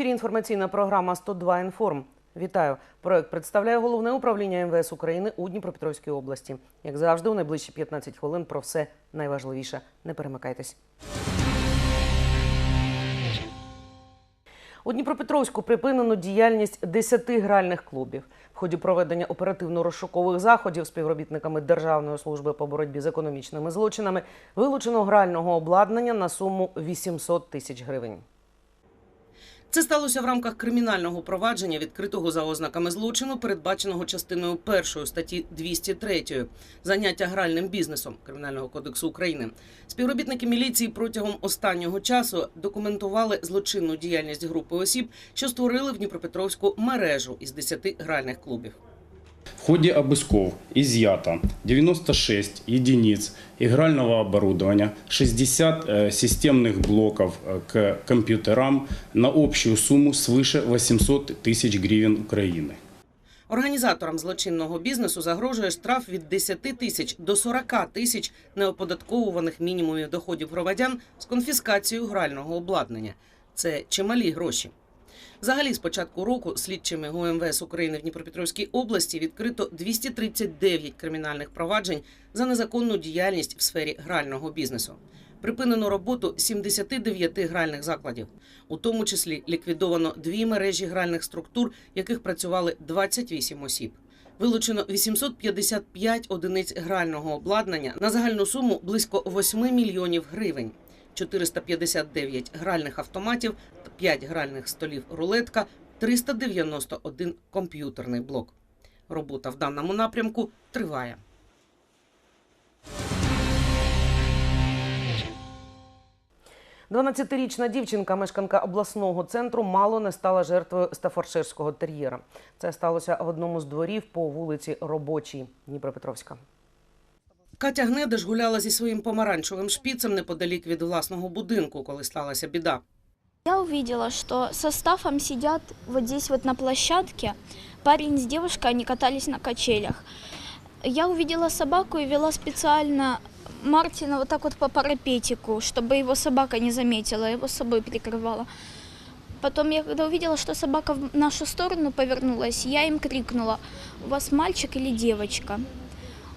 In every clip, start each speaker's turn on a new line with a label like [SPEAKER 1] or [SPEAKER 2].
[SPEAKER 1] ефірі інформаційна програма «102 інформ. Вітаю. Проект представляє головне управління МВС України у Дніпропетровській області. Як завжди, у найближчі 15 хвилин про все найважливіше. Не перемикайтесь. У Дніпропетровську припинено діяльність 10 гральних клубів. В ході проведення оперативно-розшукових заходів співробітниками Державної служби по боротьбі з економічними злочинами вилучено грального обладнання на суму 800 тисяч гривень. Це сталося в рамках кримінального провадження, відкритого за ознаками злочину, передбаченого частиною першої статті 203 заняття гральним бізнесом Кримінального кодексу України. Співробітники міліції протягом останнього часу документували злочинну діяльність групи осіб, що створили в Дніпропетровську мережу із 10 гральних клубів.
[SPEAKER 2] В ходе обысков изъято 96 единиц игрального оборудования, 60 э, системных блоков э, к компьютерам на общую сумму свыше 800 тысяч гривен Украины.
[SPEAKER 1] Організаторам злочинного бізнесу загрожує штраф від 10 тисяч до 40 тисяч неоподатковуваних мінімумів доходів громадян з конфіскацією грального обладнання. Це чималі гроші. Взагалі, з початку року слідчими ГУМВС України в Дніпропетровській області відкрито 239 кримінальних проваджень за незаконну діяльність в сфері грального бізнесу. Припинено роботу 79 гральних закладів, у тому числі ліквідовано дві мережі гральних структур, яких працювали 28 осіб. Вилучено 855 одиниць грального обладнання на загальну суму близько 8 мільйонів гривень. 459 гральних автоматів, 5 гральних столів рулетка, 391 комп'ютерний блок. Робота в даному напрямку триває. Дванадцятирічна дівчинка, мешканка обласного центру, мало не стала жертвою стафорширського тер'єра. Це сталося в одному з дворів по вулиці Робочій Дніпропетровська. Катя Гнедиш гуляла зі своїм помаранчевим шпіцем неподалік від власного будинку, коли сталася біда.
[SPEAKER 3] Я увидела, что со Стафом сидят вот здесь вот на площадке. Парень с девушкой, они катались на качелях. Я увидела собаку и вела специально Мартина вот так вот по парапетику, чтобы его собака не заметила, его с собой прикрывала. Потом я когда увидела, что собака в нашу сторону повернулась, я им крикнула, у вас мальчик или девочка?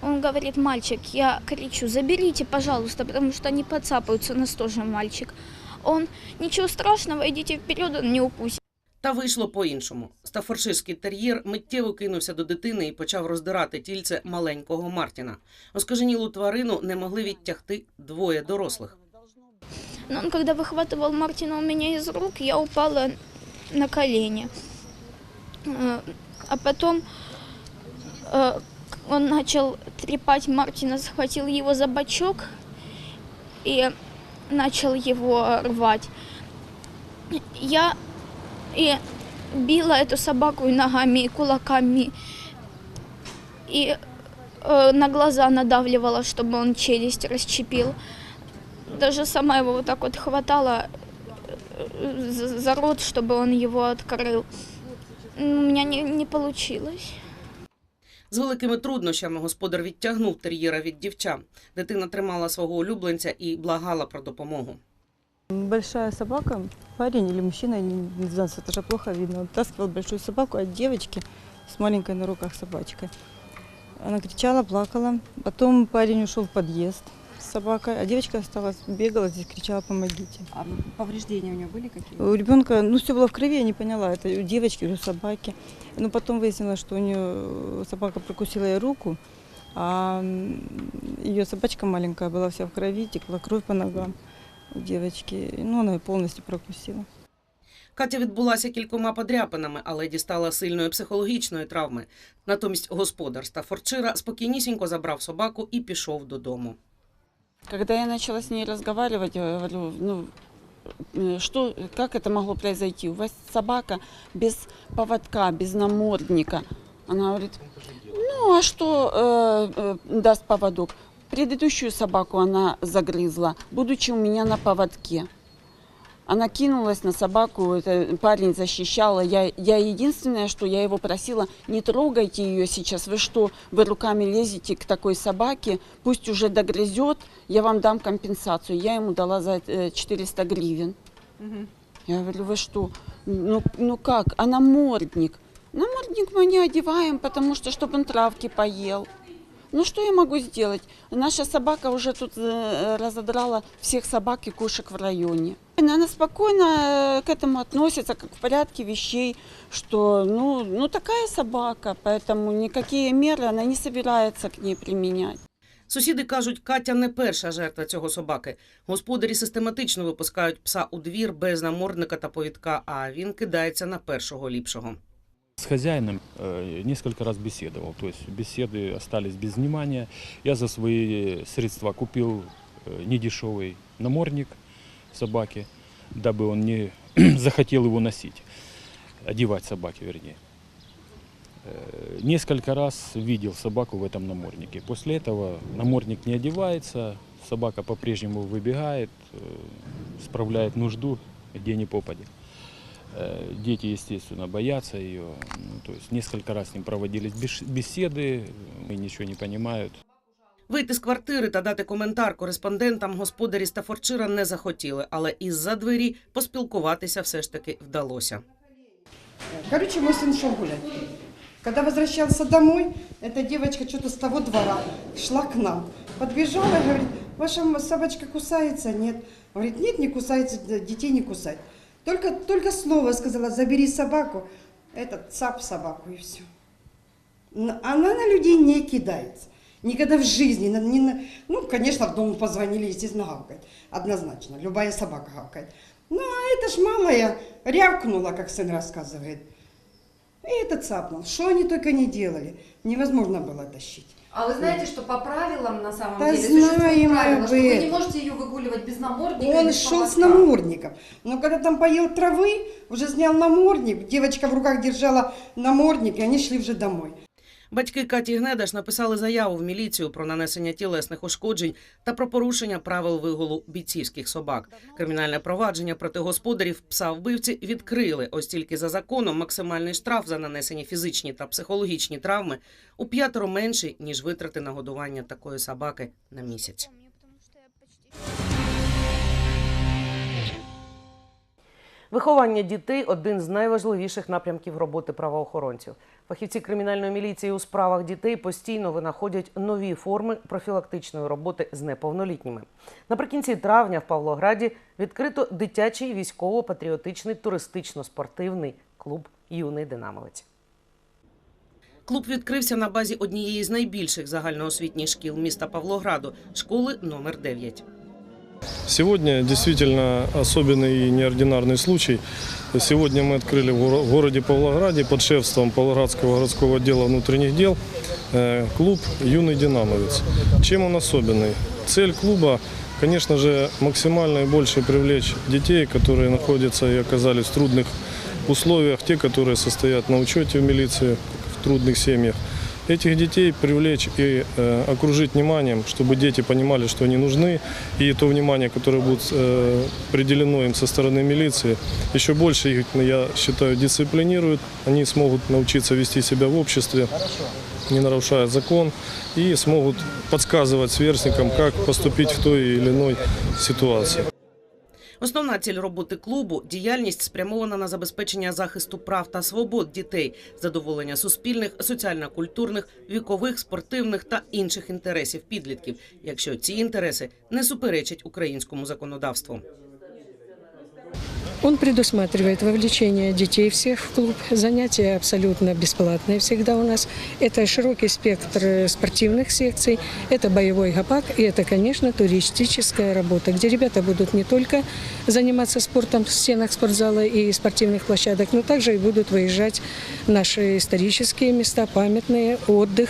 [SPEAKER 3] Он говорит, мальчик. Я кричу, заберите, пожалуйста, потому что они подцапаются, у нас тоже мальчик. Он, ничего страшного, идите вперед, он не укусит.
[SPEAKER 1] Та вийшло по-іншому. Стафорширський тер'єр миттєво кинувся до дитини і почав роздирати тільце маленького Мартіна. Оскаженілу тварину не могли відтягти двоє дорослих.
[SPEAKER 3] Но он, когда выхватывал Мартина у меня из рук, я упала на колени. Э, А потом э, он начал трепать Мартина, схватил его за бочок и Начал его рвать. Я и била эту собаку и ногами, и кулаками, и э, на глаза надавливала, чтобы он челюсть расчепил. Даже сама его вот так вот хватала э, за за рот, чтобы он его открыл. У меня не, не получилось.
[SPEAKER 1] З великими труднощами господар відтягнув тер'єра від дівча. Дитина тримала свого улюбленця і благала про допомогу.
[SPEAKER 4] Большая собака, парень или мужчина, не, знаю, это же плохо видно, он таскивал большую собаку от девочки с маленькой на руках собачкой. Она кричала, плакала. Потом парень ушел в подъезд с собакой, а девочка осталась, бегала здесь, кричала, помогите.
[SPEAKER 5] А повреждения у нее были какие?
[SPEAKER 4] У ребенка, ну, все было в крови, я не поняла, это у девочки или у собаки. Но потом выяснилось, что у нее собака прокусила ей руку, а ее собачка маленькая была вся в крови, текла кровь по ногам у девочки. Ну, она ее полностью прокусила.
[SPEAKER 1] Катя відбулася кількома подряпинами, але дістала сильної психологічної травми. Натомість господар Стафорчира спокійнісінько забрав собаку і пішов додому.
[SPEAKER 5] Когда я начала с ней разговаривать, я говорю, ну, э, что, как это могло произойти? У вас собака без поводка, без намордника. Она говорит, ну, а что э, э, даст поводок? Предыдущую собаку она загрызла, будучи у меня на поводке. Она кинулась на собаку, это парень защищала. Я, я единственное, что я его просила, не трогайте ее сейчас. Вы что, вы руками лезете к такой собаке, пусть уже догрызет, я вам дам компенсацию. Я ему дала за э, 400 гривен. Я говорю, вы что? Ну, ну как? А намордник? Намордник мы не одеваем, потому что, чтобы он травки поел. Ну что я могу сделать? Наша собака уже тут э, разодрала всех собак и кошек в районе. Она спокойно э, к этому относится, как в порядке вещей, что ну, ну такая собака, поэтому никакие меры она не собирается к ней применять.
[SPEAKER 1] Сусіди кажуть, Катя не перша жертва цього собаки. Господарі систематично випускають пса у двір без намордника та повідка, а він кидається на першого ліпшого.
[SPEAKER 6] С хозяином э, несколько раз беседовал, то есть беседы остались без внимания. Я за свои средства купил э, недешевый намордник собаки, дабы он не захотел его носить, одевать собаке вернее. Э, Несколько раз видел собаку в этом наморднике. После этого намордник не одевается, собака по-прежнему выбегает, справляет нужду где ни попадет. Э, Дети, естественно, боятся ее. Ну, то есть несколько раз с ним проводились беш- беседы, и ничего не понимают.
[SPEAKER 1] Вийти з квартири та дати коментар кореспондентам господарі Стафорчира не захотіли, але із-за двері поспілкуватися все ж таки вдалося.
[SPEAKER 7] Короче, мой сын шел гулять. Когда возвращался домой, эта девочка что-то с того двора шла к нам. Подбежала и говорит, ваша м- собачка кусается? Нет. Говорит, нет, не кусается, д- детей не кусать. Только, только слово сказала, забери собаку, этот цап собаку и все. Она на людей не кидается. Никогда в жизни. не на- ну, конечно, в дом позвонили, естественно, гавкает. Однозначно. Любая собака гавкает. Ну, а это ж малая рявкнула, как сын рассказывает. И это цапнул. Что они только не делали. Невозможно было тащить.
[SPEAKER 8] А вы знаете, что по правилам на самом
[SPEAKER 7] Да
[SPEAKER 8] деле существует
[SPEAKER 7] знаем мы
[SPEAKER 8] правило,
[SPEAKER 7] об
[SPEAKER 8] что вы
[SPEAKER 7] этом.
[SPEAKER 8] не можете ее выгуливать без намордника. и
[SPEAKER 7] Он
[SPEAKER 8] без
[SPEAKER 7] шел с
[SPEAKER 8] поводка.
[SPEAKER 7] намордником. Но когда там поел травы, уже снял намордник, девочка в руках держала намордник, и они шли уже домой.
[SPEAKER 1] Батьки Каті Гнедаш написали заяву в міліцію про нанесення тілесних ушкоджень та про порушення правил вигулу бійцівських собак. Кримінальне провадження проти господарів пса вбивці відкрили. Ось тільки за законом максимальний штраф за нанесені фізичні та психологічні травми у п'ятеро менший ніж витрати на годування такої собаки на місяць. Виховання дітей один з найважливіших напрямків роботи правоохоронців. Фахівці кримінальної міліції у справах дітей постійно винаходять нові форми профілактичної роботи з неповнолітніми. Наприкінці травня в Павлограді відкрито дитячий військово-патріотичний туристично-спортивний клуб Юний Динамовець. Клуб відкрився на базі однієї з найбільших загальноосвітніх шкіл міста Павлограду школи номер 9.
[SPEAKER 9] Сегодня действительно особенный и неординарный случай. Сегодня мы открыли в горо- в городе Павлограде под шефством Павлоградского городского отдела внутренних дел э, клуб «Юный динамовец». Чем он особенный? Цель клуба, конечно же, максимально и больше привлечь детей, которые находятся и оказались в трудных условиях, те, которые состоят на учете в милиции, в трудных семьях. Этих детей привлечь и э, окружить вниманием, чтобы дети понимали, что они нужны, и то внимание, которое будет э, определено им со стороны милиции, еще больше их, я считаю, дисциплинирует. Они смогут научиться вести себя в обществе, не нарушая закон, и смогут подсказывать сверстникам, как поступить в той или иной ситуации.
[SPEAKER 1] Основна ціль роботи клубу діяльність спрямована на забезпечення захисту прав та свобод дітей, задоволення суспільних, соціально-культурних, вікових, спортивних та інших інтересів підлітків, якщо ці інтереси не суперечать українському законодавству.
[SPEAKER 10] Он предусматривает вовлечение детей всех в клуб. Занятия абсолютно бесплатные всегда у нас. Это широкий спектр э, спортивных секций, это боевой гопак и это, конечно, туристическая работа, где ребята будут не только заниматься спортом в стенах спортзала и спортивных площадок, но также и будут выезжать в наши исторические места, памятные, отдых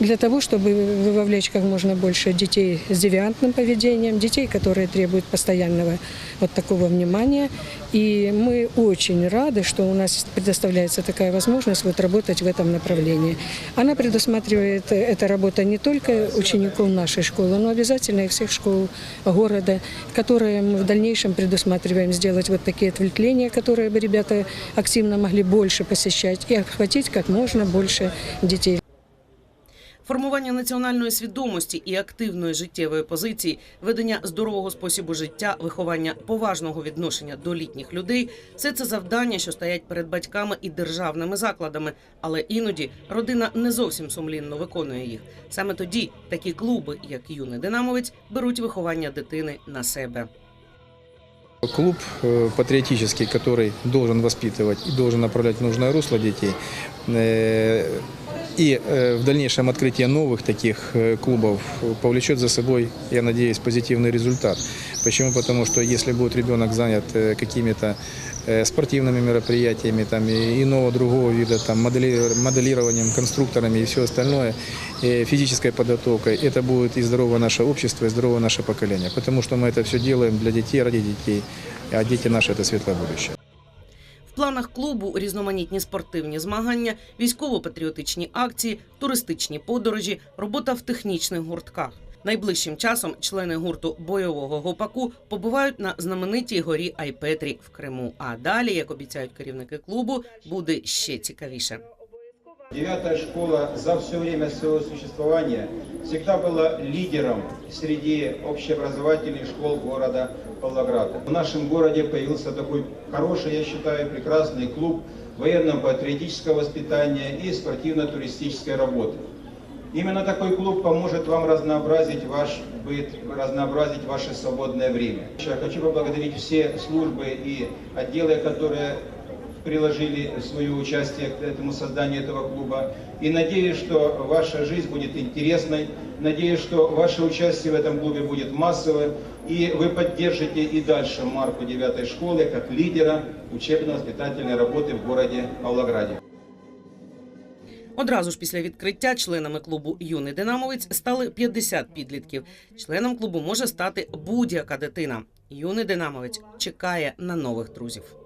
[SPEAKER 10] для того, чтобы вовлечь как можно больше детей с девиантным поведением, детей, которые требуют постоянного вот такого внимания. И мы очень рады, что у нас предоставляется такая возможность вот работать в этом направлении. Она предусматривает э, эта работа не только учеников нашей школы, но обязательно и всех школ города, которые мы в дальнейшем предусматриваем сделать вот такие отвлечения, которые бы ребята активно могли больше посещать и охватить как можно больше детей.
[SPEAKER 1] Формування національної свідомості і активної життєвої позиції, ведення здорового способу життя, виховання поважного відношення до літніх людей все це завдання, що стоять перед батьками і державними закладами. Але іноді родина не зовсім сумлінно виконує їх. Саме тоді такі клуби, як юний динамовець, беруть виховання дитини на себе.
[SPEAKER 11] Клуб э, патриотический, который должен воспитывать и должен направлять в нужное русло детей. Э, И э, в дальнейшем открытие новых таких э, клубов повлечет за собой, я надеюсь, позитивный результат. Почему? Потому что если будет ребенок занят э, какими-то э, спортивными мероприятиями там, и иного другого вида, там, модели- моделированием, конструкторами и все остальное, э, физической подготовкой, это будет и здоровое наше общество, и здоровое наше поколение. Потому что мы это все делаем для детей, ради детей, а дети наши – это светлое будущее.
[SPEAKER 1] В планах клубу різноманітні спортивні змагання, військово-патріотичні акції, туристичні подорожі, робота в технічних гуртках. Найближчим часом члени гурту бойового гопаку побувають на знаменитій горі Айпетрі в Криму. А далі, як обіцяють керівники клубу, буде ще цікавіше.
[SPEAKER 12] Девятая школа за все время своего существования всегда была лидером среди общеобразовательных школ города Павлограда. В нашем городе появился такой хороший, я считаю, прекрасный клуб военно-патриотического воспитания и спортивно-туристической работы. Именно такой клуб поможет вам разнообразить ваш быт, разнообразить ваше свободное время. Я хочу поблагодарить все службы и отделы, которые приложили свое участие к этому созданию этого клуба. И надеюсь, что ваша жизнь будет интересной. Надеюсь, что ваше участие в этом клубе будет массовым. И вы поддержите и дальше марку 9 школы как лидера учебно-воспитательной работы в городе Павлограде.
[SPEAKER 1] Одразу ж після відкриття членами клубу Юний Динамовець стали 50 підлітків. Членом клубу може стати будь-яка дитина. Юний Динамовець чекає на нових друзів.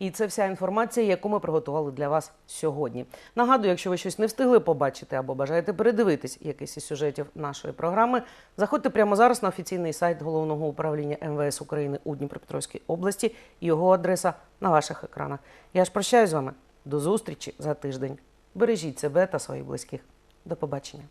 [SPEAKER 1] І це вся інформація, яку ми приготували для вас сьогодні. Нагадую, якщо ви щось не встигли побачити або бажаєте передивитись якийсь із сюжетів нашої програми, заходьте прямо зараз на офіційний сайт головного управління МВС України у Дніпропетровській області. Його адреса на ваших екранах. Я ж прощаюсь з вами. До зустрічі за тиждень. Бережіть себе та своїх близьких. До побачення.